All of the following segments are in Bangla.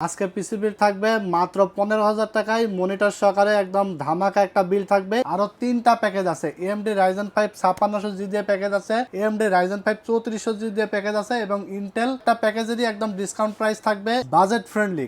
আজকে পিসি বিল থাকবে মাত্র পনেরো হাজার টাকায়। মনিটর সহকারে একদম ধামাকা একটা বিল থাকবে। আরও তিনটা প্যাকেজ আছে। এম এমডি রাইজেন ফাইভ ছাপ্পান্নশো জি দিয়ে প্যাকেজ আছে। এম এমডি রাইজেন ফাইভ চৌত্রিশশো জি দিয়ে প্যাকেজ আছে এবং ইন্টেল একটা প্যাকেজেরই একদম ডিসকাউন্ট প্রাইস থাকবে। বাজেট ফ্রেন্ডলি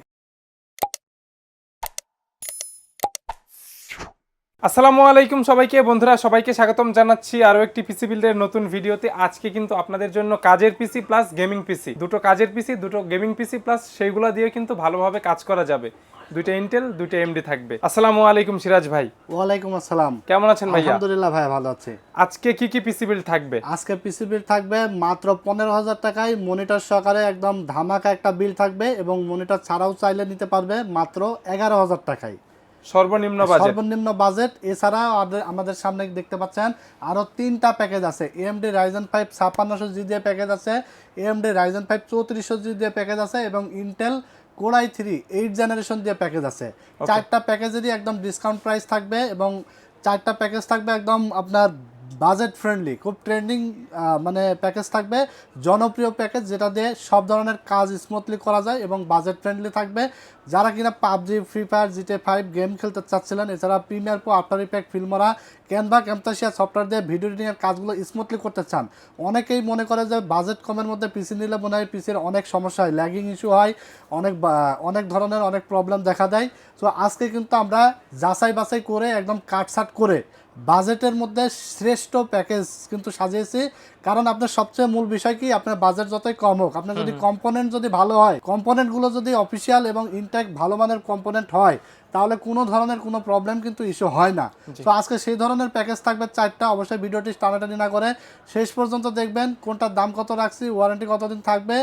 আসসালামু আলাইকুম সবাইকে। বন্ধুরা সবাইকে স্বাগতম জানাচ্ছি আরও একটি পিসি বিল্ডের নতুন ভিডিওতে। আজকে কিন্তু আপনাদের জন্য কাজের পিসি প্লাস গেমিং পিসি দুটো কাজের পিসি দুটো গেমিং পিসি প্লাস সেইগুলো দিয়ে কিন্তু ভালোভাবে কাজ করা যাবে। দুইটা ইন্টেল দুইটা এমডি থাকবে। আসসালামু আলাইকুম সিরাজ ভাই। ওয়ালাইকুম আসসালাম। কেমন আছেন ভাই আলহামদুলিল্লাহ ভাই ভালো আছে। আজকে কি কি পিসি বিল্ড থাকবে? আজকে পিসি বিল থাকবে মাত্র পনেরো হাজার টাকায় মনিটর সহকারে একদম ধামাকা একটা বিল থাকবে এবং মনিটর ছাড়াও চাইলে নিতে পারবে মাত্র এগারো হাজার টাকায়। সর্বনিম্ন বাজেট সর্বনিম্ন বাজেট এছাড়া আমাদের- সামনে দেখতে পাচ্ছেন আরও তিনটা প্যাকেজ আছে। এএমডি রাইজেন ফাইভ ছাপ্পান্নশো জি দিয়ে প্যাকেজ আছে এএমডি রাইজেন ফাইভ চৌত্রিশশো জি দিয়ে প্যাকেজ আছে এবং Intel core i three eight generation দিয়ে প্যাকেজ আছে। চারটা প্যাকেজেরই একদম ডিসকাউন্ট প্রাইস থাকবে এবং চারটা প্যাকেজ থাকবে একদম আপনার বাজেট ফ্রেন্ডলি খুব ট্রেন্ডিং মানে প্যাকেজ থাকবে। জনপ্রিয় প্যাকেজ যেটা দিয়ে সব ধরনের কাজ স্মুথলি করা যায় এবং বাজেট ফ্রেন্ডলি থাকবে। যারা কিনা PUBG free fire GTA five game খেলতে চাচ্ছিলেন, এছাড়া premiere pro after effect Filmora Canva Camtasia software দিয়ে ভিডিও এডিটিংয়ের কাজগুলো স্মুথলি করতে চান। অনেকেই মনে করে যে বাজেট কমের মধ্যে পিসি নিলে মনে হয় পিসির অনেক সমস্যা হয় ল্যাগিং ইস্যু হয়, অনেক অনেক ধরনের অনেক প্রবলেম দেখা দেয়। তো আজকে কিন্তু আমরা যাচাই বাছাই করে, একদম কাটসাট করে বাজেটের মধ্যে শ্রেষ্ঠ প্যাকেজ কিন্তু সাজিয়েছি। কারণ আপনার সবচেয়ে মূল বিষয় কি? আপনার বাজেট যতই কম হোক আপনার যদি কম্পোনেন্ট যদি ভালো হয় কম্পোনেন্টগুলো যদি অফিসিয়াল এবং ইনটেক ভালো মানের কম্পোনেন্ট হয় তাহলে কোনো ধরনের কোনো প্রবলেম কিন্তু ইস্যু হয় না। তো আজকে সেই ধরনের প্যাকেজ থাকবে চারটা। অবশ্যই ভিডিওটি টানাটানি না করে শেষ পর্যন্ত দেখবেন কোনটার দাম কত রাখছি ওয়ারেন্টি কতদিন থাকবে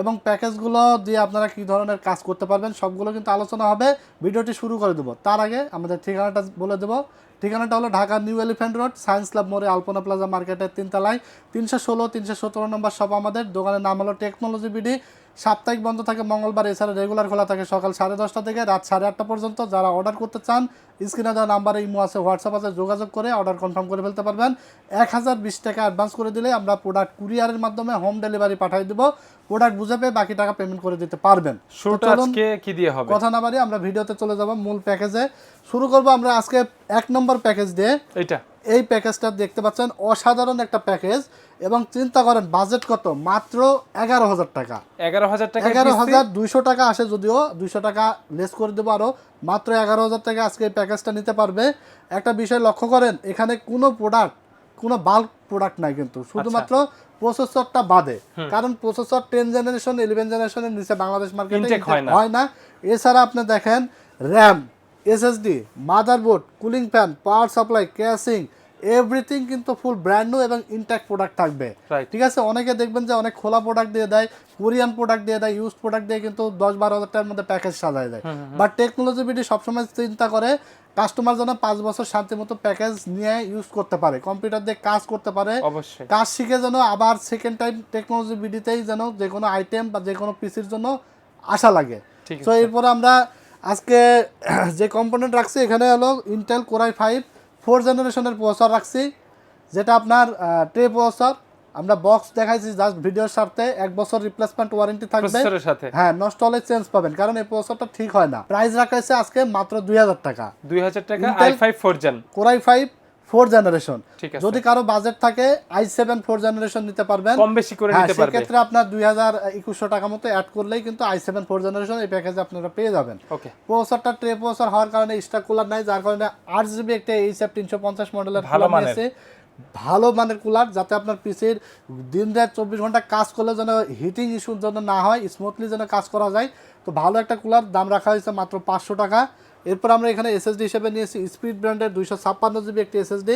এবং প্যাকেজগুলো দিয়ে আপনারা কী ধরনের কাজ করতে পারবেন সবগুলো কিন্তু আলোচনা হবে। ভিডিওটি শুরু করে দেবো। তার আগে আমাদের ঠিকানাটা বলে দেবো। ঠিকানাটা হলো Dhaka new elephant road science club মোড়ে আলপনা প্লাজা মার্কেটের তিনতলায়। তিনশো ষোলো তিনশো সতেরো নম্বর সব আমাদের। দোকানের নাম হলো টেকনোলজি বিডি। সাপ্তাহিক বন্ধ থাকে মঙ্গলবার এছাড়া রেগুলার খোলা থাকে সকাল সাড়ে দশটা থেকে রাত সাড়ে আটটা পর্যন্ত। যারা অর্ডার করতে চান স্ক্রিনে দেওয়া নাম্বারে ইমো আছে হোয়াটসঅ্যাপ আছে যোগাযোগ করে অর্ডার কনফার্ম করে ফেলতে পারবেন। এক হাজার বিশ টাকা অ্যাডভান্স করে দিলে আমরা প্রোডাক্ট কুরিয়ারের মাধ্যমে হোম ডেলিভারি পাঠিয়ে দেবো। প্রোডাক্ট বুঝে পেয়ে বাকি টাকা পেমেন্ট করে দিতে পারবেন। কথা না বাড়ি আমরা ভিডিওতে চলে যাব মূল প্যাকেজে। শুরু করব আমরা আজকে এক নম্বর প্যাকেজ দিয়ে। এইটা। এই প্যাকেজটা দেখতে পাচ্ছেন অসাধারণ একটা প্যাকেজ এবং চিন্তা করেন বাজেট কত? মাত্র এগারো হাজার টাকা। এগারো হাজার টাকা এগারো হাজার দুইশো টাকা আসে যদিও দুইশো টাকা লেস করে দেবো আরও মাত্র এগারো হাজার টাকা আজকে এই প্যাকেজটা নিতে পারবে। একটা বিষয় লক্ষ্য করেন এখানে কোনো প্রোডাক্ট কোনো বাল্ক প্রোডাক্ট নাই কিন্তু। শুধুমাত্র প্রসেসরটা বাদে। কারণ প্রসেসর টেন জেনারেশন ইলেভেন জেনারেশনের নিচে বাংলাদেশ মার্কেটে। হয় না। এছাড়া আপনি দেখেন RAM SSD motherboard cooling fan power supply casing everything কিন্তু ফুল ব্র্যান্ড নিউ এবং ইনট্যাক্ট প্রোডাক্ট থাকবে. ঠিক আছে? অনেকে দেখবেন যে অনেক খোলা প্রোডাক্ট দিয়ে দেয় কোরিয়ান প্রোডাক্ট দিয়ে দেয় ইউজ প্রোডাক্ট দিয়ে কিন্তু দশ বারো হাজার টাকার মধ্যে প্যাকেজ সাজায় দেয়। বাট টেকনোলজি বিডি সবসময় চিন্তা করে কাস্টমার যেন পাঁচ বছর শান্তি মতো প্যাকেজ নিয়ে ইউজ করতে পারে। কম্পিউটার দিয়ে কাজ করতে পারে। অবশ্যই। কাজ শিখে যেন আবার সেকেন্ড টাইম টেকনোলজি বিডিতেই যেন যে কোনো আইটেম বা যে কোনো পিসির জন্য আশা লাগে। তো এরপরে আমরা আজকে যে কম্পোনেন্ট রাখছি এখানে হলো Intel core i five four জেনারেশনের প্রসেসর রাখছি যেটা আপনার ট্রে প্রসেসর আমরা বক্স দেখাইছি জাস্ট ভিডিওর সাথে এক বছর রিপ্লেসমেন্ট ওয়ারেন্টি থাকবে। সাথে। হ্যাঁ নষ্ট হলে চেঞ্জ পাবেন কারণ এই প্রসেসরটা ঠিক হয় না। প্রাইস রাখাইছে হয়েছে আজকে মাত্র দুই হাজার টাকা। দুই হাজার টাকা four gen core i five four generation. যদি কারও বাজেট থাকে আই সেভেন ফোর জেনারেশন নিতে পারবেন। কম বেশি করে হ্যাঁ নিতে পারবে। সেক্ষেত্রে আপনার দুই হাজার একুশশো টাকা মতো অ্যাড করলেই কিন্তু আই সেভেন ফোর জেনারেশন এই প্যাকেজে আপনারা পেয়ে যাবেন। ওকে প্রসেসরটা ট্রে প্রসেসর হওয়ার কারণে স্টার কুলার নাই যার কারণে আট জিবি একটা এইচএফ তিনশো পঞ্চাশ মডেলের ভালো। মানের। ভালো মানের কুলার যাতে আপনার পিসির দিন রাত চব্বিশ ঘণ্টা কাজ করলে যেন হিটিং ইস্যুর জন্য না হয় স্মুথলি যেন কাজ করা যায়। তো ভালো একটা কুলার দাম রাখা হয়েছে মাত্র পাঁচশো টাকা। এরপর আমরা এখানে এসএসডি হিসেবে নিয়েছি। স্পিড ব্র্যান্ডের দুইশো ছাপ্পান্ন জিবি একটি এসএসডি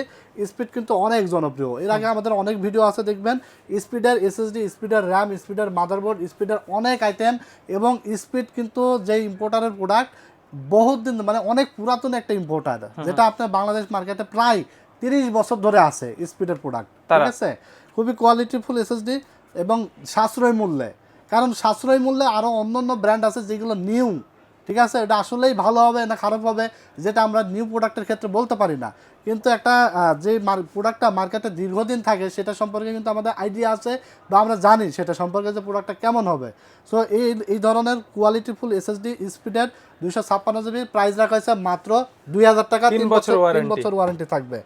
স্পিড কিন্তু অনেক জনপ্রিয়। এর আগে আমাদের অনেক ভিডিও আছে দেখবেন। স্পিডের এসএসডি স্পিডের র্যাম স্পিডের মাদারবোর্ড স্পিডের অনেক আইটেম এবং স্পিড কিন্তু যে ইম্পোর্টারের প্রোডাক্ট বহুত দিন মানে অনেক পুরাতন একটা ইম্পোর্টার যেটা আপনার বাংলাদেশ মার্কেটে প্রায় তিরিশ বছর ধরে আছে স্পিডের প্রোডাক্ট ঠিক আছে? খুবই কোয়ালিটিফুল এসএসডি এবং সাশ্রয় মূল্যে। কারণ সাশ্রয় মূল্যে আরও অন্য অন্য ব্র্যান্ড আছে যেগুলো নিউ ঠিক আছে? এটা আসলেই ভালো হবে না খারাপ হবে যেটা আমরা নিউ প্রোডাক্টের ক্ষেত্রে বলতে পারি না। কিন্তু একটা যে প্রোডাক্টটা মার্কেটে দীর্ঘদিন থাকে সেটা সম্পর্কে কিন্তু আমাদের আইডিয়া আছে বা আমরা জানি সেটা সম্পর্কে যে প্রোডাক্টটা কেমন হবে। সো এই এই ধরনের কোয়ালিটিফুল এসএসডি স্পিডের দুইশো ছাপ্পান্ন জিবি প্রাইস রাখা হয়েছে মাত্র দুই হাজার টাকা তিন বছর তিন বছর ওয়ারেন্টি থাকবে।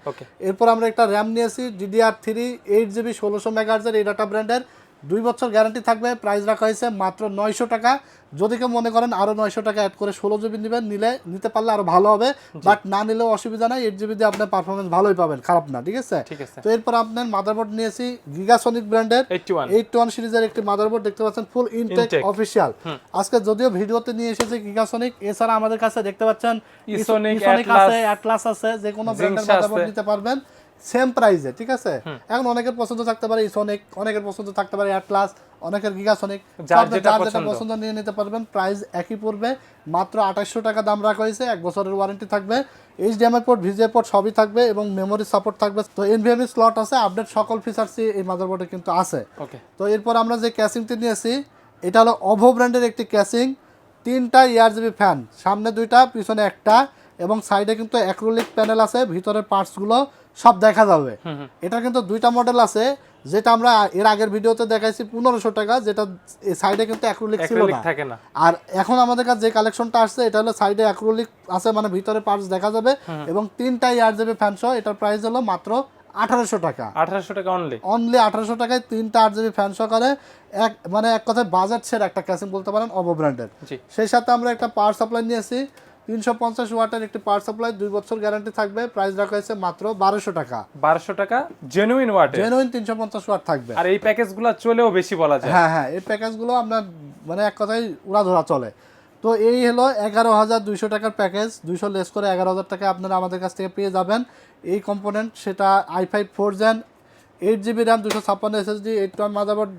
এরপর আমরা একটা র্যাম নিয়েছি ডিডিআর থ্রি এইট জিবি ষোলোশো মেগাহার্জের এই ডাটা ব্র্যান্ডের দুই বছর গ্যারান্টি থাকবে প্রাইস রাখা হয়েছে মাত্র নয়শো টাকা। যদি কেউ মনে করেন আরও নয়শো টাকা অ্যাড করে ষোলো জিবি নেবেন নিলে নিতে পারলে আরও ভালো হবে। বাট না নিলেও অসুবিধা নাই এইট জিবি দিয়ে আপনার পারফরমেন্স ভালোই পাবেন খারাপ না ঠিক আছে? তো এরপর আপনার মাদারবোর্ড নিয়েছি গিগাসনিক ব্র্যান্ডের এইট ওয়ান সিরিজের একটি মাদারবোর্ড দেখতে পাচ্ছেন ফুল ইনটেক অফিসিয়াল আজকে যদিও ভিডিওতে নিয়ে এসেছে গিগাসনিক এছাড়া আমাদের কাছে দেখতে পাচ্ছেন ইসোনিক আছে অ্যাটলাস আছে যে কোনো ব্র্যান্ডের মাদারবোর্ড নিতে পারবেন। সেম প্রাইসে ঠিক আছে? এখন অনেকের পছন্দ থাকতে পারে ইসোনিক অনেকের পছন্দ থাকতে পারে অ্যাটলাস অনেকের গিগাসনিক যার যেটা যার যেটা পছন্দ। নিয়ে নিতে পারবেন প্রাইস একই পড়বে মাত্র আঠাশশো টাকা দাম রাখা হয়েছে এক বছরের ওয়ারেন্টি থাকবে। এইচডিএমআই পোর্ট ভিজিএ পোর্ট সবই থাকবে এবং মেমোরি সাপোর্ট থাকবে। তো এনভিএমই স্লট আছে আপডেট সকল ফিচার্সই এই মাদারবোর্ডে কিন্তু আছে। ওকে তো এরপর আমরা যে ক্যাসিংটি নিয়েছি এটা হলো অভো ব্র্যান্ডের একটি ক্যাসিং তিনটা ইয়ারজিবি ফ্যান সামনে দুইটা পিছনে একটা এবং সাইডে কিন্তু অ্যাক্রোলিক প্যানেল আছে ভিতরের পার্টসগুলো সব দেখা যাবে। এটা কিন্তু দুইটা মডেল আছে যেটা আমরা এর আগের ভিডিওতে দেখাইছি পনেরোশো টাকা যেটা সাইডে কিন্তু অ্যাক্রোলিক ছিল না। আর এখন আমাদের কাছে যে কালেকশনটা আসছে এটা হলো সাইডে অ্যাক্রোলিক আছে মানে ভিতরে পার্টস দেখা যাবে এবং তিনটাই তিনটা ইয়ারজিবি ফ্যান সহ এটার প্রাইস হলো মাত্র আঠারোশো টাকা। আঠারোশো টাকা অনলি অনলি আঠারোশো টাকায় তিনটা আট জিবি ফ্যান সহকারে এক মানে এক কথায় বাজেট ছেড়ে একটা ক্যাসিং বলতে পারেন অবো ব্র্যান্ডের সেই সাথে আমরা একটা পাওয়ার সাপ্লাই নিয়েছি তিনশো পঞ্চাশ ওয়াটের একটি পাওয়ার সাপ্লাই দুই বছর গ্যারান্টি থাকবে। প্রাইস রাখা হয়েছে মাত্র বারোশো টাকা। বারোশো টাকা জেনুইন ওয়াটে জেনুইন তিনশো পঞ্চাশ ওয়াট থাকবে। আর এই প্যাকেজগুলো চলেও বেশি বলা যায়। হ্যাঁ হ্যাঁ এই প্যাকেজগুলো আপনার মানে এক কথায় উড়াধরা চলে। তো এই হলো এগারো হাজার দুইশো টাকার প্যাকেজ। দুইশো লেস করে এগারো হাজার টাকা আপনারা আমাদের কাছ থেকে পেয়ে যাবেন। এই কম্পোনেন্ট সেটা I five four gen eight GB RAM দুশো ছাপ্পান্ন SSD eight one motherboard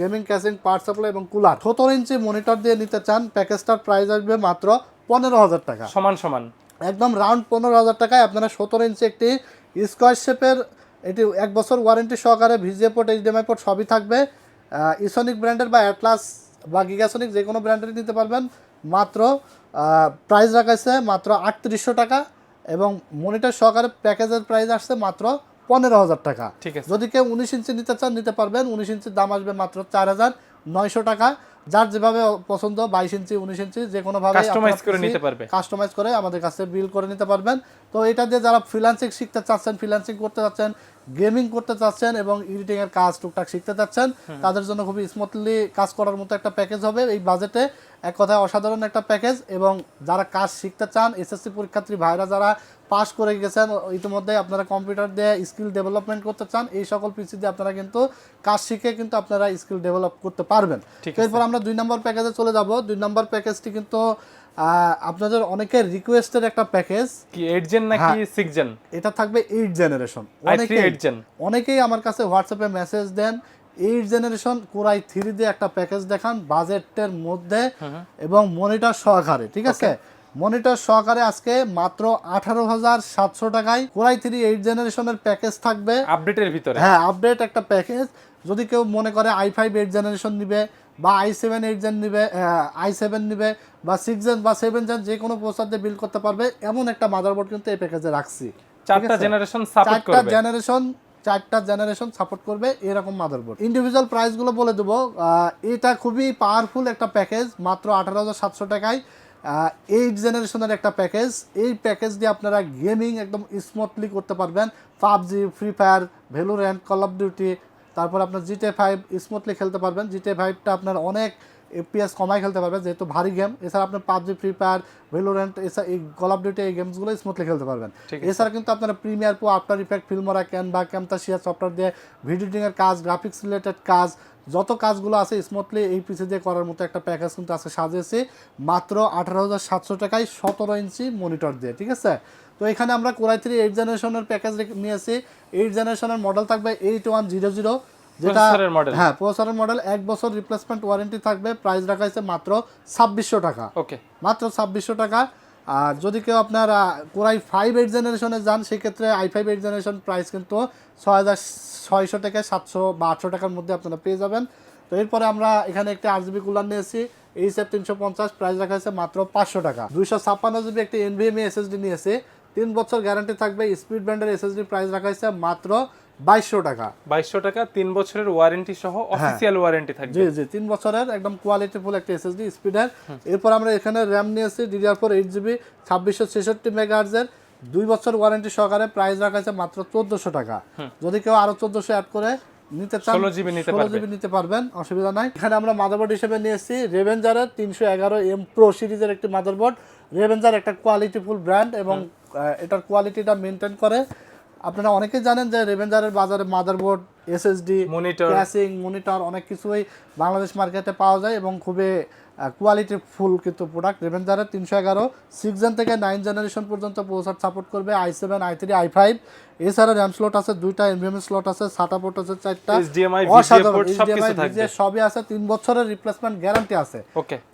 gaming casing power supply এবং কুলার সতেরো ইঞ্চি মনিটর দিয়ে নিতে চান প্যাকেজটার প্রাইস আসবে মাত্র পনেরো হাজার টাকা। সমান সমান। একদম রাউন্ড পনেরো হাজার টাকায় আপনারা সতেরো ইঞ্চি একটি স্কোয়ার শেপের এটি এক বছর ওয়ারেন্টি সহকারে ভিজিএ পোর্ট এইচডিএমআই পোর্ট সবই থাকবে। ইসনিক ব্র্যান্ডের বা অ্যাটলাস বা গিগাসনিক যে কোনো ব্র্যান্ডের নিতে পারবেন। মাত্র প্রাইস রাখাইছে মাত্র আটত্রিশশো টাকা এবং মনিটর সহকারে প্যাকেজের প্রাইস আসছে মাত্র পনেরো হাজার টাকা। ঠিক আছে। যদি কেউ উনিশ ইঞ্চি নিতে চান নিতে পারবেন। উনিশ ইঞ্চির দাম আসবে মাত্র চার হাজার নয়শো টাকা। যার যেভাবে পছন্দ বাইশ ইঞ্চি উনিশ ইঞ্চি যে কোনোভাবে কাস্টমাইজ করে নিতে পারবে। কাস্টমাইজ করে আমাদের কাছে বিল করে নিতে পারবেন। তো এটা দিয়ে যারা ফ্রিলান্সিং শিখতে চাচ্ছেন ফ্রিল্যান্সিং করতে চাচ্ছেন গেমিং করতে চাচ্ছেন এবং এডিটিং এর কাজ টুকটাক শিখতে চাচ্ছেন তাদের জন্য খুবই স্মুথলি কাজ করার মতো একটা প্যাকেজ হবে। এই বাজেটে এক কথায় অসাধারণ একটা প্যাকেজ এবং যারা কাজ শিখতে চান এসএসসি পরীক্ষার্থী ভাইরা যারা পাস করে গেছেন ইতিমধ্যে আপনারা কম্পিউটার দিয়ে স্কিল ডেভেলপমেন্ট করতে চান এই সকল পিসি দিয়ে আপনারা কিন্তু কাজ শিখে কিন্তু আপনারা স্কিল ডেভেলপ করতে পারবেন। এরপর আমরা দুই নম্বর প্যাকেজে চলে যাব। দুই নম্বর প্যাকেজটি কিন্তু আপনাদের অনেকের রিকোয়েস্টের একটা প্যাকেজ কি এইট জেন নাকি সিক্স জেন এটা থাকবে eight generation I three eight gen অনেকেই আমার কাছে হোয়াটসঅ্যাপে message then eight generation core i three দিয়ে একটা প্যাকেজ দেখান বাজেটের মধ্যে এবং মনিটর সহকারে ঠিক আছে? মনিটর সহকারে আজকে মাত্র আঠারো হাজার সাতশো টাকায় কোরাই থ্রি এইট জেনারেশনের প্যাকেজ থাকবে। আপডেটের ভিতরে? হ্যাঁ আপডেট একটা প্যাকেজ যদি কেউ মনে করে আই ফাইভ এইট জেনারেশন নিবে বা আই সেভেন এইট জেন নিবে আই সেভেন নিবে বা সিক্স জেন বা সেভেন জেন যে কোনো প্রস্তাব দিয়ে বিল করতে পারবে এমন একটা মাদারবোর্ড কিন্তু এই প্যাকেজে রাখছি। চারটা জেনারেশন সাপোর্ট চারটা জেনারেশন চারটা জেনারেশন সাপোর্ট করবে এরকম মাদারবোর্ড ইন্ডিভিজুয়াল প্রাইসগুলো বলে দেবো এটা খুবই পাওয়ারফুল একটা প্যাকেজ মাত্র আঠারো হাজার সাতশো টাকায় এইট জেনারেশনের একটা প্যাকেজ এই প্যাকেজ দিয়ে আপনারা গেমিং একদম স্মুথলি করতে পারবেন। PUBG free fire Valorant call of duty তারপর আপনার জিটে ফাইভ স্মুথলি খেলতে পারবেন। জিটে ফাইভটা আপনার অনেক এফপিএস কমায় খেলতে পারবেন যেহেতু ভারী গেম এছাড়া আপনার পাবজি ফ্রি ফায়ার ভেলোরেন্ট এছাড়া এই কল অফ ডিউটি এই গেমসগুলো স্মুথলি খেলতে পারবেন। এছাড়া কিন্তু আপনারা premiere pro after effect Filmora Canva Camtasia software দিয়ে ভিডিও এর কাজ গ্রাফিক্স রিলেটেড কাজ যত কাজগুলো আছে স্মুথলি এই পিসি দিয়ে করার মতো একটা প্যাকেজ কিন্তু আজকে সাজিয়েছি। মাত্র আঠারো হাজার সাতশো টাকায় সতেরো ইঞ্চি মনিটর দিয়ে ঠিক আছে? তো এখানে আমরা কোরাই থ্রি এইট জেনারেশনের প্যাকেজ নিয়েছি। এইট জেনারেশনের মডেল থাকবে এইট ওয়ান জিরো জিরো যেটা। হ্যাঁ প্রসেসরের মডেল এক বছর রিপ্লেসমেন্ট ওয়ারেন্টি থাকবে প্রাইস রাখা হয়েছে মাত্র ছাব্বিশশো টাকা। ওকে। মাত্র ছাব্বিশশো টাকা। আর যদি কেউ আপনার কোরাই ফাইভ এইট জেনারেশনে যান সেক্ষেত্রে I five eight generation price কিন্তু ছয় হাজার ছয়শো থেকে সাতশো বা আটশো টাকার মধ্যে আপনারা পেয়ে যাবেন। তো এরপরে আমরা এখানে একটি আর জিবি কুলার নিয়েছি। এইচ এফ তিনশো পঞ্চাশ প্রাইস রাখা হয়েছে মাত্র পাঁচশো টাকা। দুইশো ছাপ্পান্ন জিবি একটি এনভিএমই এসএসডি নিয়েছে। তিন বছর গ্যারান্টি থাকবে স্পিড ব্যান্ডের এসএসডি প্রাইস রাখা হয়েছে মাত্র বাইশশো টাকা। বাইশশো টাকা তিন বছরের ওয়ারেন্টি সহ অফিসিয়াল ওয়ারেন্টি থাকবে। জি জি তিন বছরের একদম কোয়ালিটিফুল একটা এসএসডি স্পিডের এরপর আমরা এখানে র্যাম নিয়েছি ডিডিআর ফোর এইট জিবি ছাব্বিশশো ছেষট্টি মেগাহার্জের দুই বছর ওয়ারেন্টি সহকারে প্রাইস রাখা আছে মাত্র চোদ্দশো টাকা। যদি কেউ আরও চোদ্দশো অ্যাড করে নিতে চান 16 GB নিতে ষোলো জিবি নিতে পারবেন অসুবিধা নাই। এখানে আমরা মাদারবোর্ড হিসেবে নিয়েছি রেভেঞ্জারের তিনশো এগারো এম প্রো সিরিজের একটি মাদারবোর্ড রেভেঞ্জার একটা কোয়ালিটিফুল ব্র্যান্ড এবং এটার কোয়ালিটিটা মেনটেন করে। আপনারা অনেকেই জানেন যে রেভেঞ্জারের বাজারে motherboard SSD Monitor। Casing monitor অনেক কিছুই বাংলাদেশ মার্কেটে পাওয়া যায় এবং খুবই কোয়ালিটি ফুল কিন্তু প্রোডাক্ট রেভেঞ্জারের তিনশো এগারো সিক্স জেন থেকে নাইন জেনারেশন পর্যন্ত প্রসার সাপোর্ট করবে I seven I three I five এছাড়া র্যাম স্লট আছে দুইটা এনভিএম স্লট আছে সাটা পোর্ট আছে চারটা। সবই আছে তিন বছরের রিপ্লেসমেন্ট গ্যারান্টি আছে।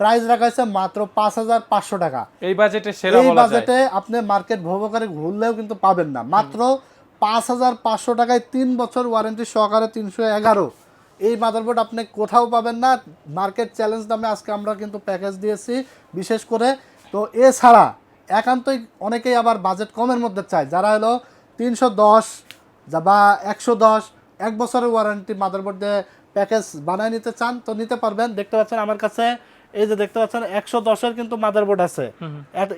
প্রাইস রাখা হয়েছে মাত্র পাঁচ হাজার পাঁচশো টাকা। এই বাজেটে এই বাজেটে আপনি মার্কেট ভোগ করে ঘুরলেও কিন্তু পাবেন না। মাত্র পাঁচ হাজার পাঁচশো টাকায় তিন বছর ওয়ারেন্টি সহকারে তিনশো এগারো। এই মাদারবোর্ড আপনি কোথাও পাবেন না। মার্কেট চ্যালেঞ্জ দামে আজকে আমরা কিন্তু প্যাকেজ দিয়েছি বিশেষ করে। তো এছাড়া একান্তই অনেকেই আবার বাজেট কমের মধ্যে চায়। যারা হলো তিনশো দশ বা একশো দশ এক বছরের ওয়ারেন্টি মাদারবোর্ড দিয়ে প্যাকেজ বানায় নিতে চান তো নিতে পারবেন। দেখতে পাচ্ছেন আমার কাছে এই যে দেখতে পাচ্ছেন একশো দশের কিন্তু মাদারবোর্ড আছে।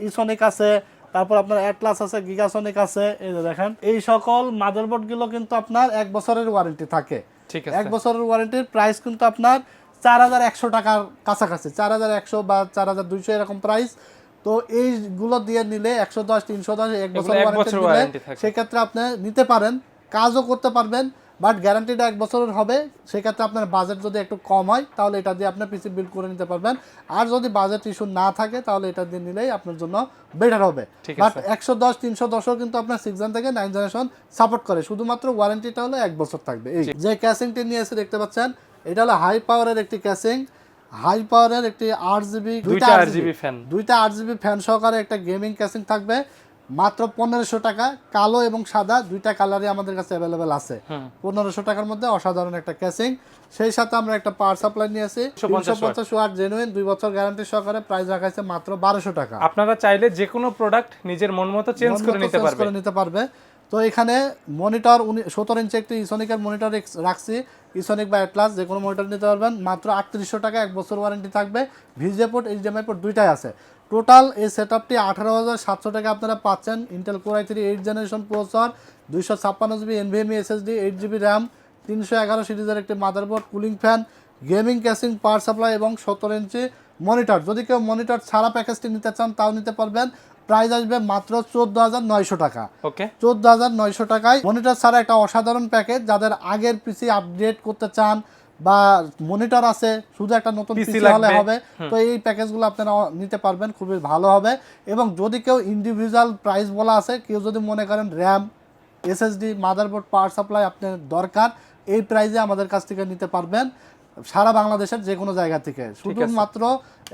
ইসনিক আছে তারপর আপনার অ্যাটলাস আছে গিগাসনিক আছে এই যে দেখেন। এই সকল মাদারবোর্ডগুলো কিন্তু আপনার এক বছরের ওয়ারেন্টি থাকে। ঠিক আছে। এক বছরের ওয়ারেন্টির প্রাইস কিন্তু আপনার চার হাজার একশো টাকার কাছাকাছি। চার হাজার একশো বা চার হাজার দুইশো এরকম প্রাইস তো এইগুলো দিয়ে নিলে একশো দশ তিনশো দশ এক বছর ওয়ারেন্টি। সেক্ষেত্রে আপনি নিতে পারেন কাজও করতে পারবেন বাট গ্যারান্টিটা এক বছরের হবে সেক্ষেত্রে আপনার বাজেট যদি একটু কম হয় তাহলে এটা দিয়ে আপনি পিসি বিল্ড করে নিতে পারবেন। আর যদি বাজেট ইস্যু না থাকে তাহলে এটা দিয়ে নিলেই আপনার জন্য বেটার হবে। বাট একশো দশ তিনশো দশও কিন্তু আপনার সিক্স থেকে নাইন জেনারেশন সাপোর্ট করে শুধুমাত্র ওয়ারেন্টিটা হলো এক বছর থাকবে। এই যে ক্যাসিংটি নিয়ে এসে দেখতে পাচ্ছেন এটা হলো হাই পাওয়ারের একটি ক্যাসিং হাই পাওয়ারের একটি আট জিবি দুইটা RGB fan। দুইটা আট জিবি ফ্যান সহকারে একটা গেমিং ক্যাসিং থাকবে। মাত্র পনেরোশো টাকা কালো এবং সাদা দুইটা কালারই আমাদের কাছে অ্যাভেলেবেল আছে। পনেরোশো টাকার মধ্যে অসাধারণ একটা ক্যাসিং সেই সাথে আমরা একটা পাওয়ার সাপ্লাই নিয়েছি 150 তিনশো পঞ্চাশ ওয়াট জেনুইন দুই বছর গ্যারান্টি সহকারে প্রাইস রাখা হয়েছে মাত্র বারোশো টাকা। আপনারা চাইলে যে কোনো প্রোডাক্ট নিজের মন মতো চেঞ্জ করে নিতে পারবেন করে নিতে পারবে। তো এখানে মনিটর সতেরো ইঞ্চি একটি ইসনিকের মনিটর রাখছি। ইসনিক বা অ্যাটলাস যে কোনো মনিটর নিতে পারবেন। মাত্র আটত্রিশশো টাকা এক বছর ওয়ারেন্টি থাকবে। ভিজে পোর্ট এইচডিএমআই পোর্ট দুইটাই আছে। টোটাল এই সেট আপটি আঠারো হাজার সাতশো টাকা আপনারা পাচ্ছেন। Intel core I three eight generation processor দুইশো ছাপ্পান্ন GB NVMe SSD eight GB RAM তিনশো এগারো সিরিজের একটি motherboard cooling fan gaming casing power supply এবং সতেরো ইঞ্চি মনিটর যদি কেউ মনিটর ছাড়া প্যাকেজটি নিতে চান তাও নিতে পারবেন। প্রাইস আসবে মাত্র চোদ্দ হাজার নয়শো টাকা। ওকে চোদ্দ হাজার নয়শো টাকায় মনিটর ছাড়া একটা অসাধারণ প্যাকেজ যাদের আগের পিসি আপডেট করতে চান বা মনিটর আছে শুধু একটা নতুন পিসি হলে হবে। তো এই প্যাকেজগুলো আপনারা নিতে পারবেন খুবই ভালো হবে। এবং যদি কেউ ইন্ডিভিজুয়াল প্রাইস বলা আছে কেউ যদি মনে করেন RAM SSD motherboard power supply আপনার দরকার এই প্রাইজে আমাদের কাছ থেকে নিতে পারবেন। সারা বাংলাদেশের যে কোনো জায়গা থেকে। শুধুমাত্র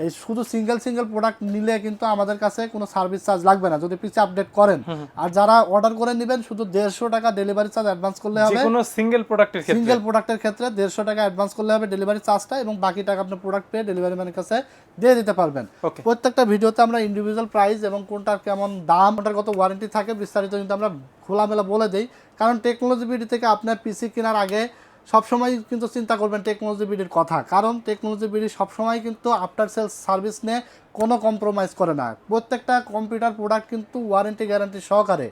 এই শুধু সিঙ্গেল সিঙ্গেল প্রোডাক্ট নিলে কিন্তু আমাদের কাছে কোনো সার্ভিস চার্জ লাগবে না। যদি পিসি আপডেট করেন আর যারা অর্ডার করে নেবেন শুধু দেড়শো টাকা ডেলিভারি চার্জ অ্যাডভান্স করলে হবে। কোনো সিঙ্গেল প্রোডাক্টের সিঙ্গেল প্রোডাক্টের ক্ষেত্রে দেড়শো টাকা অ্যাডভান্স করলে হবে ডেলিভারি চার্জটা এবং বাকি টাকা আপনি প্রোডাক্ট পেয়ে ডেলিভারি ম্যানের কাছে দিয়ে দিতে পারবেন। প্রত্যেকটা ভিডিওতে আমরা ইন্ডিভিজুয়াল প্রাইস এবং কোনটার কেমন দাম ওটার কত ওয়ারেন্টি থাকে বিস্তারিত কিন্তু আমরা খোলামেলা বলে দিই। কারণ টেকনোলজি বিডি থেকে আপনার পিসি কেনার আগে সবসময় কিন্তু চিন্তা করবেন টেকনোলজি বিডির কথা। কারণ টেকনোলজি বিডি সবসময় কিন্তু আফটার সেলস সার্ভিস নিয়ে কোনো কম্প্রোমাইজ করে না। প্রত্যেকটা কম্পিউটার প্রোডাক্ট কিন্তু ওয়ারেন্টি গ্যারান্টি সহকারে।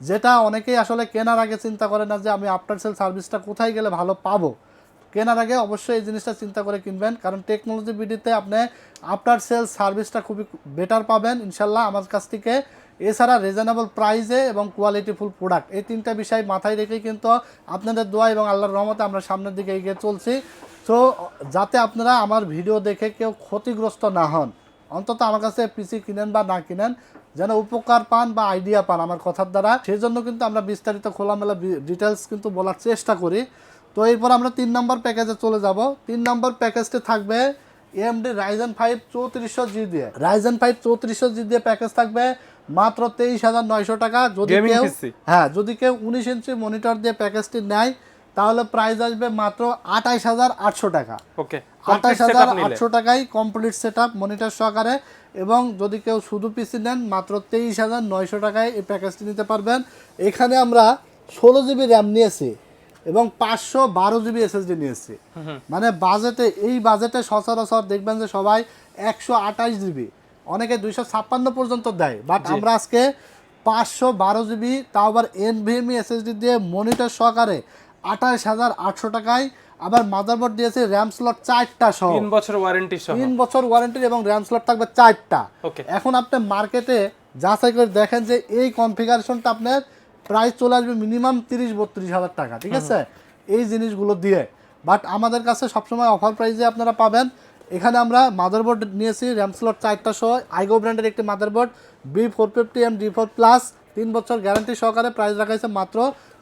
যেটা অনেকেই আসলে কেনার আগে চিন্তা করে না যে আমি আফটার সেল সার্ভিসটা কোথায় গেলে ভালো পাবো। কেনার আগে অবশ্যই এই জিনিসটা চিন্তা করে কিনবেন। কারণ টেকনোলজি বিডিতে আপনি আফটার সেল সার্ভিসটা খুবই বেটার পাবেন। ইনশাল্লাহ আমার কাছ থেকে এছাড়া রিজনেবল প্রাইসে এবং কোয়ালিটিফুল প্রোডাক্ট এই তিনটা বিষয় মাথায় রেখেই কিন্তু আপনাদের দোয়া এবং আল্লাহর রহমতে আমরা সামনের দিকে এগিয়ে চলছি। তো যাতে আপনারা আমার ভিডিও দেখে কেউ ক্ষতিগ্রস্ত না হন, অন্তত আমার কাছে পিসি কিনেন বা না কিনেন, যেন উপকার পান বা আইডিয়া পান আমার কথার দ্বারা। সেই জন্য কিন্তু আমরা বিস্তারিত খোলামেলা ডিটেলস কিন্তু বলার চেষ্টা করি। তো এরপর আমরা তিন নম্বর প্যাকেজে চলে যাব। তিন নম্বর প্যাকেজটি থাকবে এমডি রাইজেন ফাইভ চৌত্রিশশো জি দিয়ে। রাইজেন ফাইভ চৌত্রিশশো জি দিয়ে প্যাকেজ থাকবে। মাত্র তেইশ হাজার নয়শো টাকা। যদি কেউ হ্যাঁ যদি কেউ উনিশ ইঞ্চি মনিটর দিয়ে প্যাকেজটি নেয় তাহলে প্রাইস আসবে মাত্র আঠাইশ হাজার আটশো টাকা। ওকে আঠাশ হাজার আটশো টাকায় কমপ্লিট সেট আপ মনিটর সহকারে এবং যদি কেউ শুধু পিসি নেন মাত্র তেইশ হাজার নয়শো টাকায় এই প্যাকেজটি নিতে পারবেন। এখানে আমরা ষোলো জিবি র্যাম নিয়েছি এবং পাঁচশো বারো জিবি এসএসডি নিয়েছি। মানে বাজেটে এই বাজেটে সচরাচর দেখবেন যে সবাই একশো আঠাশ জিবি অনেকে দুইশো ছাপ্পান্ন পর্যন্ত দেয়। বাট আমরা আজকে পাঁচশো বারো জিবি তাও আবার এনভিএমই এসএসডি দিয়ে মনিটর সহকারে আঠাশ হাজার আটশো টাকায় আবার মাদারবোর্ড দিয়েছে র্যাম স্লট চারটা সহ। তিন বছর ওয়ারেন্টি সহ। তিন বছর ওয়ারেন্টি এবং র্যাম স্লট থাকবে চারটা। এখন আপনি মার্কেটে যাচাই করে দেখেন যে এই কনফিগারেশনটা আপনার প্রাইস চলে আসবে মিনিমাম তিরিশ বত্রিশ হাজার টাকা ঠিক আছে? এই জিনিসগুলো দিয়ে। বাট আমাদের কাছে সবসময় অফার প্রাইসে আপনারা পাবেন এখানে আমরা মাদারবোর্ড নিয়েছি র্যাম স্লট চারটা সহ। আইগো ব্র্যান্ডের একটি motherboard B four fifty M D four plus তিন বছর গ্যারান্টি সহকারে প্রাইস রাখা হয়েছে মাত্র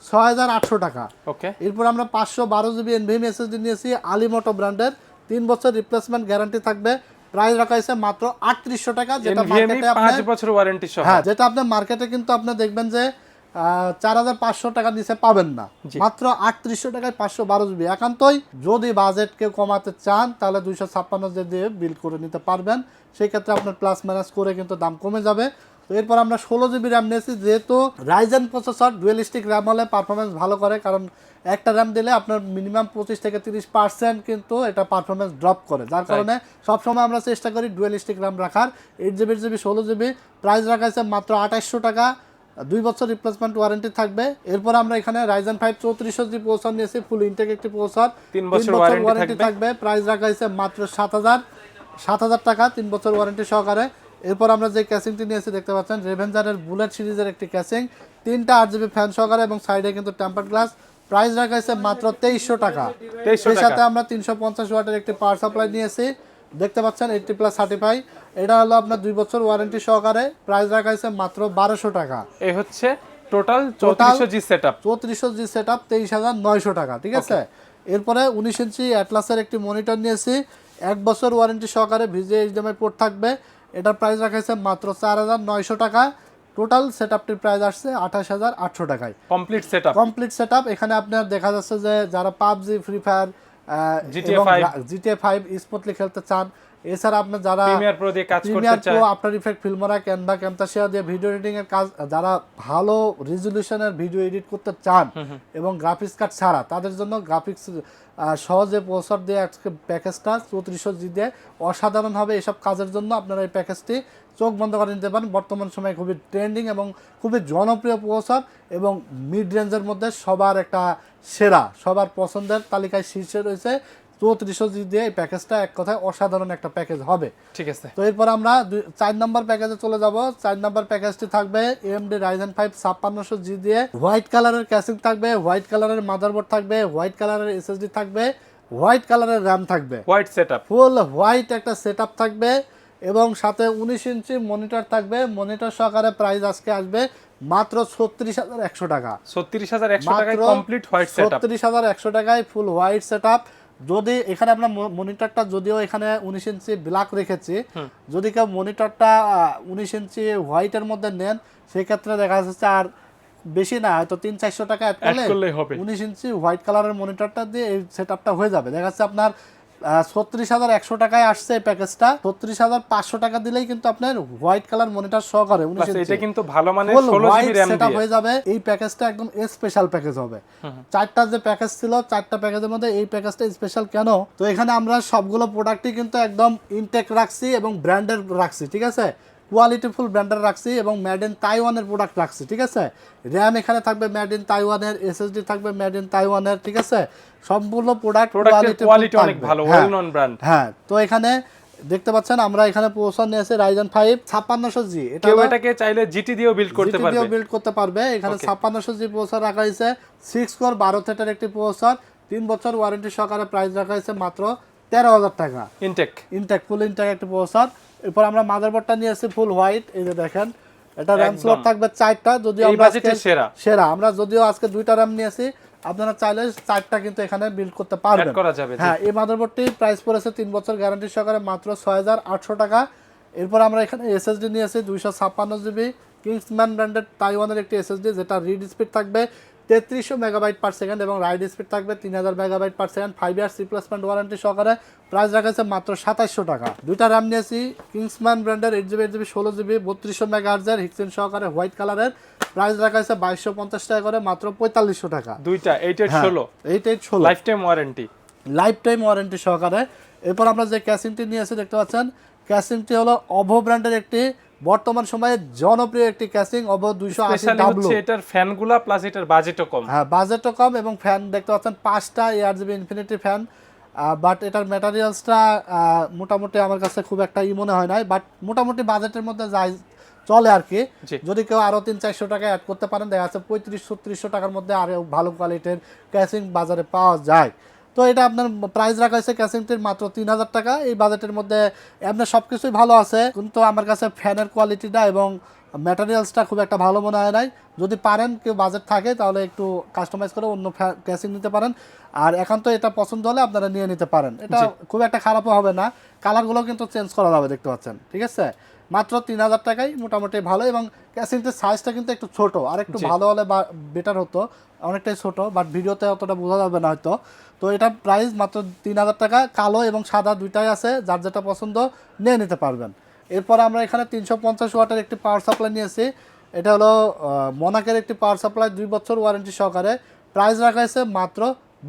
ছয় হাজার আটশো টাকা। ওকে এরপর আমরা পাঁচশো বারো জিবি এনভিএম এসএসডি নিয়েছি আলিমোটো ব্র্যান্ডের তিন বছর রিপ্লেসমেন্ট গ্যারান্টি থাকবে প্রাইস রাখা হয়েছে মাত্র আটত্রিশশো টাকা যেটা মার্কেটে পাঁচ আপনার বছর ওয়ারেন্টি সহ। হ্যাঁ যেটা আপনার মার্কেটে কিন্তু আপনি দেখবেন যে চার হাজার পাঁচশো টাকা নিচে পাবেন না। মাত্র আটত্রিশশো টাকায় পাঁচশো বারো জিবি। একান্তই যদি বাজেট কেউ কমাতে চান তাহলে দুইশো ছাপ্পান্ন দিয়ে বিল করে নিতে পারবেন সেই ক্ষেত্রে আপনার প্লাস মাইনাস করে কিন্তু দাম কমে যাবে। তো এরপর আমরা ষোলো জিবি র্যাম নিয়েছি যেহেতু Ryzen processor dual stick RAM হলে পারফরমেন্স ভালো করে কারণ একটা র্যাম দিলে আপনার মিনিমাম পঁচিশ থেকে তিরিশ পার্সেন্ট কিন্তু এটা পারফরমেন্স ড্রপ করে। যার কারণে সবসময় আমরা চেষ্টা করি ডুয়েলিস্টিক র্যাম রাখার। এইট জিবি জিবি ষোলো জিবি প্রাইস রাখা মাত্র আঠাশশো টাকা। দুই বছর রিপ্লেসমেন্ট ওয়ারেন্টি থাকবে। এরপর আমরা এখানে রাইজেন ফাইভ চৌত্রিশশো জি প্রসেসর নিয়েছি ফুল ইনটেক একটি প্রসেসর তিন বছর ওয়ারেন্টি থাকবে। থাকবে। প্রাইস রাখা হয়েছে মাত্র সাত হাজার। সাত হাজার টাকা তিন বছর ওয়ারেন্টি সহকারে। এরপর আমরা যে ক্যাসিংটি নিয়েছি দেখতে পাচ্ছেন রেভেঞ্জারের বুলেট সিরিজের একটি ক্যাসিং তিনটা আট জিবি ফ্যান সহকারে এবং সাইডে কিন্তু টেম্পার গ্লাস প্রাইস রাখা হয়েছে মাত্র তেইশশো টাকা। সেই সাথে আমরা তিনশো পঞ্চাশ ওয়াটের একটি পাওয়ার সাপ্লাই নিয়েছি। দেখতে পাচ্ছেন এইটটি প্লাস সার্টিফাই এটা হলো আপনার দুই বছর ওয়ারেন্টি সহকারে। প্রাইস রাখা হয়েছে মাত্র বারোশো টাকা। এই হচ্ছে টোটাল চৌত্রিশশো জি সেট আপ চৌত্রিশশো জি সেট আপ তেইশ হাজার নয়শো টাকা ঠিক আছে? এরপরে উনিশ ইঞ্চি অ্যাটলাসের একটি মনিটর নিয়েছি। এক বছর ওয়ারেন্টি সহকারে ভিজে এইচডিএমআই পোর্ট থাকবে। এটার প্রাইস রাখা হয়েছে মাত্র চার হাজার নয়শো টাকা। টোটাল সেট আপটির প্রাইস আসছে আঠাশ হাজার আটশো টাকায়। Complete set up complete set up এখানে আপনার দেখা যাচ্ছে যে যারা PUBG free fire. GTA five স্পোর্টলি খেলতে চান। এছাড়া আপনার যারা প্রিমিয়ার প্রো দিয়ে কাজ করতে premiere after effect Filmora Canva দিয়ে ভিডিও এডিটিং এর কাজ যারা ভালো রেজলিউশনের ভিডিও এডিট করতে চান এবং গ্রাফিক্স কার্ড ছাড়া তাদের জন্য গ্রাফিক্স সহজে প্রসেসর দিয়ে আজকে প্যাকেজটা চৌত্রিশশো জি দিয়ে অসাধারণ হবে। এসব কাজের জন্য আপনারা এই প্যাকেজটি চোখ বন্ধ করে নিতে পারেন। বর্তমান সময়ে খুবই ট্রেন্ডিং এবং খুবই জনপ্রিয় প্রসেসর এবং মিড রেঞ্জের মধ্যে সবার একটা সেরা সবার পছন্দের তালিকায় শীর্ষে রয়েছে চৌত্রিশশো জি দিয়ে এই প্যাকেজটা এক কথায় অসাধারণ একটা প্যাকেজ হবে। ঠিক আছে। তো এরপর আমরা চার নম্বর প্যাকেজে চলে যাব। চার নম্বর প্যাকেজটি থাকবে এমডি রাইজেন ফাইভ ছাপ্পান্নশো জি দিয়ে হোয়াইট কালারের ক্যাসিং থাকবে হোয়াইট কালারের মাদারবোর্ড থাকবে হোয়াইট কালারের এসএসডি থাকবে হোয়াইট কালারের র্যাম থাকবে। White set up full white একটা সেট থাকবে এবং সাথে উনিশ ইঞ্চি মনিটর থাকবে। মনিটর সহকারে প্রাইস আজকে আসবে মাত্র ছত্রিশ হাজার একশো টাকা। ছত্রিশ হাজার একশো টাকায় কমপ্লিট হোয়াইট সেট ছত্রিশ হাজার একশো টাকায় ফুল হোয়াইট সেট যদি এখানে আমরা মনিটরটা যদিও এখানে উনিশ ইঞ্চি ব্ল্যাক রেখেছি যদি কেউ মনিটরটা উনিশ ইঞ্চি হোয়াইটের মধ্যে নেন সেক্ষেত্রে দেখা যাচ্ছে আর বেশি না হয়তো তিন চারশো টাকা অ্যাড করলে উনিশ ইঞ্চি হোয়াইট কালারের মনিটরটা দিয়ে এই সেট হয়ে যাবে। দেখা যাচ্ছে আপনার ছত্রিশ হাজার একশো টাকায় আসছে এই প্যাকেজটা। ছত্রিশ হাজার পাঁচশো টাকা দিলেই কিন্তু আপনার হোয়াইট কালার মনিটর সহকারে করে এটা কিন্তু ভালো মানে র্যাম হয়ে যাবে। এই প্যাকেজটা একদম স্পেশাল প্যাকেজ হবে। চারটা যে প্যাকেজ ছিল চারটা প্যাকেজের মধ্যে এই প্যাকেজটা স্পেশাল কেন? তো এখানে আমরা সবগুলো প্রোডাক্টই কিন্তু একদম ইনটেক রাখছি এবং ব্র্যান্ডের রাখছি ঠিক আছে? কোয়ালিটিফুল ব্র্যান্ডের রাখছি এবং মেড ইন তাইওয়ানের প্রোডাক্ট রাখছি ঠিক আছে? র্যাম এখানে থাকবে মেড ইন তাইওয়ানের এসএসডি থাকবে মেড ইন তাইওয়ানের ঠিক আছে? সম্পূর্ণ প্রোডাক্ট কোয়ালিটি অনেক ভালো ওয়েল নন ব্র্যান্ড হ্যাঁ তো এখানে দেখতে পাচ্ছেন আমরা এখানে প্রসেসর নিয়েছি রাইজেন ফাইভ ছাপ্পান্নশো জি এটা কেউ এটাকে চাইলে জিটি দিয়েও বিল্ড করতে পারবে। দিয়েও বিল্ড করতে পারবে। এখানে ছাপ্পান্নশো জি প্রসেসর রাখা হয়েছে সিক্স কোর বারো থেটার একটি প্রসেসর তিন বছর ওয়ারেন্টি সহকারে প্রাইস রাখা হয়েছে মাত্র তেরো হাজার টাকা। ইনটেক ইনটেক ফুল ইনটেক একটি প্রসেসর এরপর আমরা মাদারবোর্ডটা নিয়ে এসেছি ফুল হোয়াইট এই যে দেখেন। এটা র্যাম স্লট থাকবে চারটা যদিও আমরা সেরা। সেরা। আমরা যদিও আজকে দুইটা র্যাম নিয়েছি আপনারা চাইলে চারটা কিন্তু এখানে বিল্ড করতে পারবেন। করা যাবে, হ্যাঁ এই মাদারবোর্ডটি প্রাইস পড়েছে তিন বছর গ্যারান্টি সহকারে মাত্র ছয় হাজার আটশো টাকা। এরপর আমরা এখানে এসএসডি নিয়েছি দুইশো ছাপ্পান্ন জিবি কিংসম্যান ব্র্যান্ডেড তাইওয়ানের একটি এসএসডি যেটা রিড স্পিড থাকবে তেত্রিশশো মেগাবাইট পার সেকেন্ড এবং রাইড স্পিড থাকবে তিন হাজার megabyte per second five years replacement warranty সহকারে। প্রাইস রাখা আছে মাত্র সাতাইশশো টাকা। দুইটা র্যাম নিয়েছি কিংসম্যান ব্র্যান্ডের এইট জিবি এইট জিবি ষোলো জিবি বত্রিশশো মেগা হার্জের হিক্সিন সহকারে হোয়াইট কালারের প্রাইস রাখা আছে বাইশশো পঞ্চাশ টাকা করে মাত্র পঁয়তাল্লিশশো টাকা। দুইটা এইট এইট ষোলো। এইট এইট ষোলো। Lifetime warranty lifetime warranty সহকারে। এরপর আমরা যে ক্যাসিংটি নিয়েছি দেখতে পাচ্ছেন? ক্যাসিংটি হলো অভো ব্র্যান্ডের একটি বর্তমান সময়ে জনপ্রিয় একটি ক্যাসিং অভো দুইশো আশি ডাব্লু এটার ফ্যানগুলা প্লাস এটার বাজেটও কম। হ্যাঁ বাজেটও কম এবং ফ্যান দেখতে পাচ্ছেন পাঁচটা ARGB infinity fan but এটার ম্যাটেরিয়ালসটা মোটামুটি আমার কাছে খুব একটা ই মনে হয় নাই। বাট মোটামুটি বাজেটের মধ্যে যাই চলে আর কি। যদি কেউ আরও তিন চারশো টাকা অ্যাড করতে পারেন দেখা যাচ্ছে পঁয়ত্রিশ ছত্রিশশো টাকার মধ্যে আরও ভালো কোয়ালিটির ক্যাসিং বাজারে পাওয়া যায়। তো এটা আপনার প্রাইস রাখা হয়েছে ক্যাসিংটির মাত্র তিন হাজার টাকা। এই বাজেটের মধ্যে আপনার সব কিছুই ভালো আছে। কিন্তু আমার কাছে ফ্যানের কোয়ালিটিটা এবং ম্যাটেরিয়ালসটা খুব একটা ভালো মনে হয় নাই। যদি পারেন কেউ বাজেট থাকে তাহলে একটু কাস্টমাইজ করে অন্য ক্যাসিং নিতে পারেন। আর এখন তো এটা পছন্দ হলে আপনারা নিয়ে নিতে পারেন। এটা খুব একটা খারাপও হবে না। কালারগুলো কিন্তু চেঞ্জ করা যাবে দেখতে পাচ্ছেন। ঠিক আছে? মাত্র তিন হাজার টাকায় মোটামুটি ভালো এবং ক্যাসিংটির সাইজটা কিন্তু একটু ছোট। আর একটু ভালো হলে বেটার হতো অনেকটাই ছোট বাট ভিডিওতে অতটা বোঝা যাবে না হয়তো। তো এটা প্রাইস মাত্র তিন হাজার টাকা কালো এবং সাদা দুইটাই আছে যার যেটা পছন্দ নিয়ে নিতে পারবেন। এরপর আমরা এখানে তিনশো পঞ্চাশ ওয়াটের একটি পাওয়ার সাপ্লাই নিয়েছি। এটা হলো মনাকের একটি পাওয়ার সাপ্লাই দুই বছর ওয়ারেন্টি সহকারে। প্রাইস রাখা হয়েছে মাত্র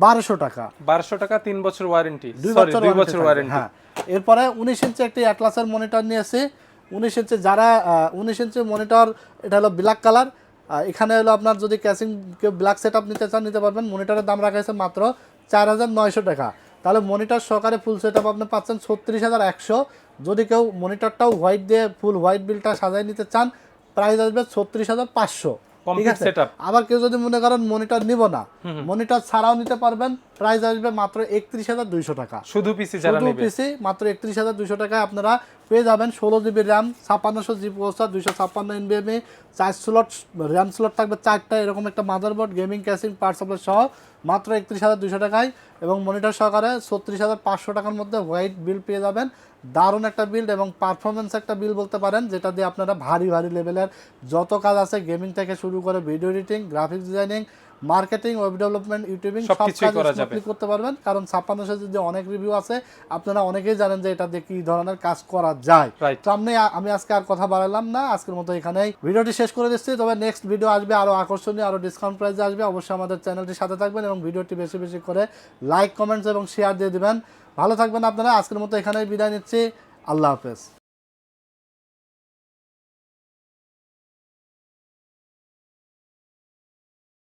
বারোশো টাকা। বারোশো টাকা তিন বছর ওয়ারেন্টি দুই বছর দুই বছর ওয়ারেন্টি হ্যাঁ। এরপরে উনিশ ইঞ্চি একটি অ্যাটলাসের মনিটর নিয়েছি। উনিশ ইঞ্চি যারা উনিশ ইঞ্চি মনিটর এটা হলো ব্ল্যাক কালার এখানে হলো আপনার যদি ক্যাসিং কেউ ব্ল্যাক সেট আপ নিতে চান নিতে পারবেন। মনিটরের দাম রাখা হয়েছে মাত্র চার হাজার নয়শো টাকা। তাহলে মনিটর সহকারে ফুল সেট আপ আপনি পাচ্ছেন ছত্রিশ হাজার একশো। যদি কেউ মনিটরটাও হোয়াইট দিয়ে ফুল হোয়াইট বিলটা সাজাই নিতে চান প্রাইস আসবে ছত্রিশ হাজার পাঁচশো। ঠিক আছে? আবার কেউ যদি মনে করেন মনিটর নিব না মনিটর ছাড়াও নিতে পারবেন প্রাইস আসবে মাত্র একত্রিশ হাজার দুইশো টাকা। শুধু পিসি শুধু পিসি মাত্র একত্রিশ হাজার দুইশো টাকায় আপনারা পেয়ে যাবেন। ষোলো জিবি র্যাম ছাপ্পান্নশো জিবি প্রসেসর দুইশো ছাপ্পান্ন এনবিএমএ চার স্লট র্যাম স্লট থাকবে চারটা, এরকম একটা মাদারবোর্ড গেমিং পার্ট সাপ্লাই সহ মাত্র একত্রিশ হাজার দুশো টাকায় এবং মনিটর সহকারে ছত্রিশ হাজার পাঁচশো টাকার মধ্যে হোয়াইট বিল পেয়ে যাবেন। দারুণ একটা বিল্ড এবং পারফরমেন্স একটা বিল বলতে পারেন, যেটা দিয়ে আপনারা ভারী ভারী লেভেলের যত কাজ আছে গেমিং থেকে শুরু করে video editing graphics designing marketing web development YouTubing সব করা যাবে। করতে পারবেন। কারণ ছাপ্পান্নশো যদি অনেক রিভিউ আছে আপনারা অনেকেই জানেন যে এটা দিয়ে কি ধরনের কাজ করা যায়। তো আমি আমি আজকে আর কথা বাড়ালাম না। আজকের মতো এখানেই ভিডিওটি শেষ করে দিচ্ছি। তবে নেক্সট ভিডিও আসবে আরও আকর্ষণীয় আরও ডিসকাউন্ট প্রাইসে আসবে। অবশ্যই আমাদের চ্যানেলটির সাথে থাকবেন এবং ভিডিওটি বেশি বেশি করে লাইক কমেন্টস এবং শেয়ার দিয়ে দিবেন। ভালো থাকবেন আপনারা। আজকের মতো এখানেই বিদায় নিচ্ছি। আল্লাহ হাফেজ।